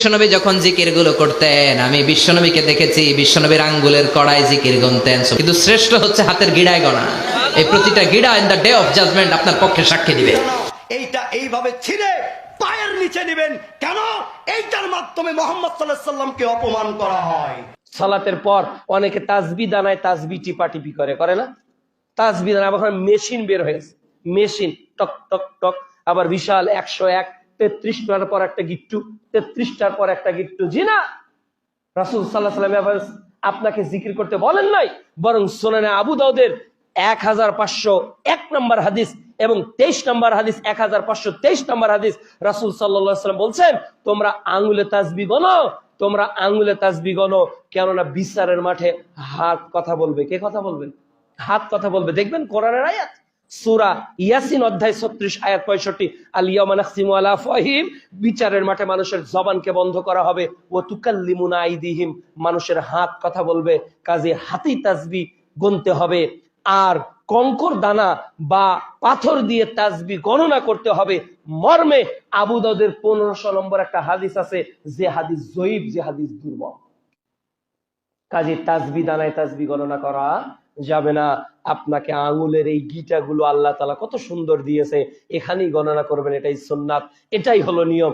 বিশ্বনবী যখন জিকিরগুলো করতেন আমি বিশ্বনবীকে দেখেছি বিশ্বনবীর আঙ্গুলের কড়াই জিকির গুনতেন। কিন্তু শ্রেষ্ঠ হচ্ছে হাতের গিড়ায় গণা এই প্রতিটা গিড়া in the day of judgement আপনার পক্ষে সাক্ষী দিবে। এইটা এইভাবে ছিঁড়ে পায়ের নিচে নেবেন? কেন এইটার মাধ্যমে মোহাম্মদ সাল্লাহ সাল্লামকে অপমান করা হয়? সালাতের পর অনেকে তাজবি দানায় তাজবি টিপা টিপি করে করে না? তাজবি দানা আবার মেশিন বের হয়েছে মেশিন টক টক টক আবার বিশাল একশো এক তেত্রিশটার পর একটা গিট্টু তেত্রিশটার পর একটা গিট্টু। জি না? রাসুল সাল্লাহ সাল্লাম আপনাকে জিকির করতে বলেন নাই, বরং সোনানে আবু দাউদের এক হাজার পাঁচশো এক নম্বর হাদিস এবং তেইশ নম্বর হাদিস এক হাজার পাঁচশো তেইশ নম্বর হাদিস রাসুল সাল্লাম বলছেন, তোমরা আঙুলে তাজবি গনো তোমরা আঙুলে তাজবি গনো কেননা বিচারের মাঠে হাত কথা বলবে। কে কথা বলবেন? হাত কথা বলবে। দেখবেন কোরআনের আয়াত। সুরা ইয়াসিন অধ্যায় ছত্রিশ, আয়াত পঁয়ষট্টি আলিয়ামানাসিমু আলা ফহিম বিচারের মাঠে মানুষের জবানকে বন্ধ করা হবে ও তুকাল্লিমুনা আইদিহিম, মানুষের হাত কথা বলবে, কাজে হাতি তাজবি গুনতে হবে, আর কঙ্কর দানা বা পাথর দিয়ে তাজবি গণনা করতে হবে, মর্মে আবু দাউদের পনেরোশো নম্বর একটা হাদিস আছে, যে হাদিস জয়ীব, যে হাদিস দুর্বল। কাজে তাজবি দানায় তাজবি গণনা করা যাবে না। আপনাকে আঙুলের এই গিটা গুলো আল্লাহ তালা কত সুন্দর দিয়েছে। এখানেই গণনা করবেন, এটাই সোননাথ এটাই হলো নিয়ম।